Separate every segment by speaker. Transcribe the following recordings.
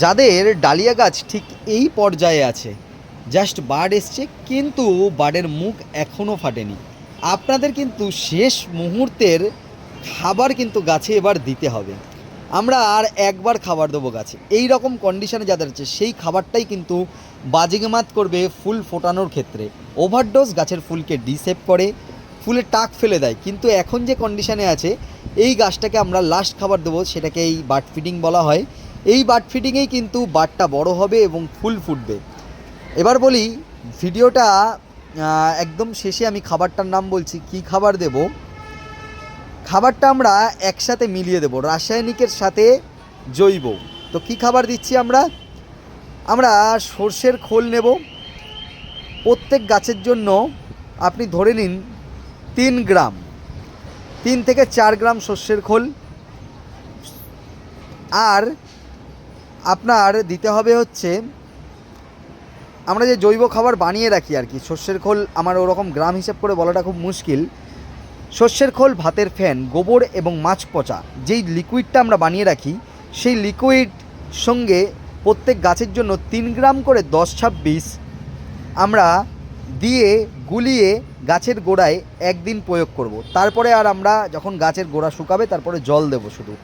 Speaker 1: যাদের ডালিয়া গাছ ঠিক এই পর্যায়ে আছে। জাস্ট বার্ড এসছে, কিন্তু বার্ডের মুখ এখনও ফাটেনি। আপনাদের কিন্তু শেষ মুহূর্তের খাবার কিন্তু গাছে এবার দিতে হবে। আমরা আর একবার খাবার দেবো গাছে। এই রকম কন্ডিশনে যাদের আছে, সেই খাবারটাই কিন্তু বাজিগমাত করবে ফুল ফোটানোর ক্ষেত্রে। ওভারডোজ গাছের ফুলকে ডিসেপ করে, ফুলে টাক ফেলে দেয়। কিন্তু এখন যে কন্ডিশনে আছে, এই গাছটাকে আমরা লাস্ট খাবার দেবো সেটাকে এই বার্ড ফিডিং বলা হয়। এই বার্ড ফিডিংয়েই কিন্তু বার্ডটা বড় হবে এবং ফুল ফুটবে। এবার বলি, ভিডিওটা একদম শেষে আমি খাবারটার নাম বলছি, কি খাবার দেব? খাবারটা আমরা একসাথে মিলিয়ে দেব, রাসায়নিকের সাথে জৈব। তো কি খাবার দিচ্ছি আমরা? আমরা সর্ষের খোল নেব। প্রত্যেক গাছের জন্য আপনি ধরে নিন তিন গ্রাম, তিন থেকে চার গ্রাম সর্ষের খোল। আর আপনার দিতে হবে হচ্ছে, আমরা যে জৈব খাবার বানিয়ে রাখি আর কি শস্যের খোল আমার ওরকম গ্রাম হিসেব করে বলাটা খুব মুশকিল শস্যের খোল, ভাতের ফ্যান, গোবর এবং মাছ পচা, যেই লিকুইডটা আমরা বানিয়ে রাখি, সেই লিকুইড সঙ্গে প্রত্যেক গাছের জন্য তিন গ্রাম করে দশ ছাব্বিশ আমরা দিয়ে গুলিয়ে গাছের গোড়ায় একদিন প্রয়োগ করব। তারপরে আর আমরা যখন গাছের গোড়া শুকাবে, তারপরে জল দেবো শুধু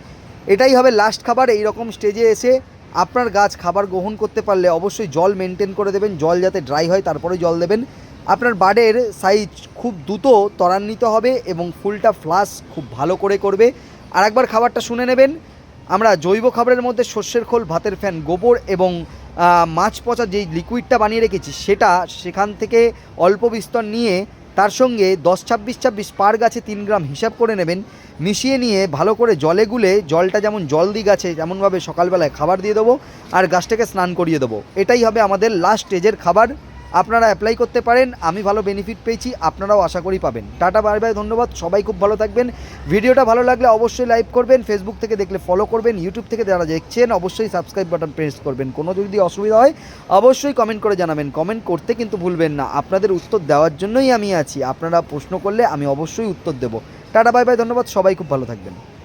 Speaker 1: এটাই হবে লাস্ট খাবার এই রকম স্টেজে এসে আপনার গাছ খাবার গ্রহণ করতে পারলে অবশ্যই জল মেনটেন করে দেবেন, জল যাতে ড্রাই হয় তারপরে জল দেবেন। আপনার বার্ডের সাইজ খুব দ্রুত ত্বরান্বিত হবে এবং ফুলটা ফ্লাশ খুব ভালো করে করবে। আর একবার খাবারটা শুনে নেবেন। আমরা জৈব খাবারের মধ্যে সর্ষের খোল, ভাতের ফ্যান, গোবর এবং মাছ পচা যেই লিকুইডটা বানিয়ে রেখেছি, সেটা সেখান থেকে অল্প বিস্তর নিয়ে তার সঙ্গে দশ ছাব্বিশ ছাব্বিশ পার গাছে তিন গ্রাম হিসাব করে নেবেন। মিশিয়ে নিয়ে ভালো করে জলে গুলে জলটা যেমন জল দিই গাছে যেমনভাবে সকালবেলায় খাবার দিয়ে দেবো আর গাছটাকে স্নান করিয়ে দেবো। এটাই হবে আমাদের লাস্ট স্টেজের খাবার। আপনারা অ্যাপ্লাই করতে পারেন, আমি ভালো বেনিফিট পেয়েছি, আপনারাও আশা করি পাবেন। টাটা বাই বাই ধন্যবাদ, সবাই খুব ভালো থাকবেন। ভিডিওটা ভালো লাগলে অবশ্যই লাইক করবেন ফেসবুক থেকে দেখলে ফলো করবেন ইউটিউব থেকে যারা দেখছেন, অবশ্যই সাবস্ক্রাইব বাটন প্রেস করবেন। কোনো যদি অসুবিধা হয়, অবশ্যই কমেন্ট করে জানাবেন। কমেন্ট করতে কিন্তু ভুলবেন না। আপনাদের উত্তর দেওয়ার জন্যই আমি আছি। আপনারা প্রশ্ন করলে আমি অবশ্যই উত্তর দেবো। টাটা বাই বাই ধন্যবাদ, সবাই খুব ভালো থাকবেন।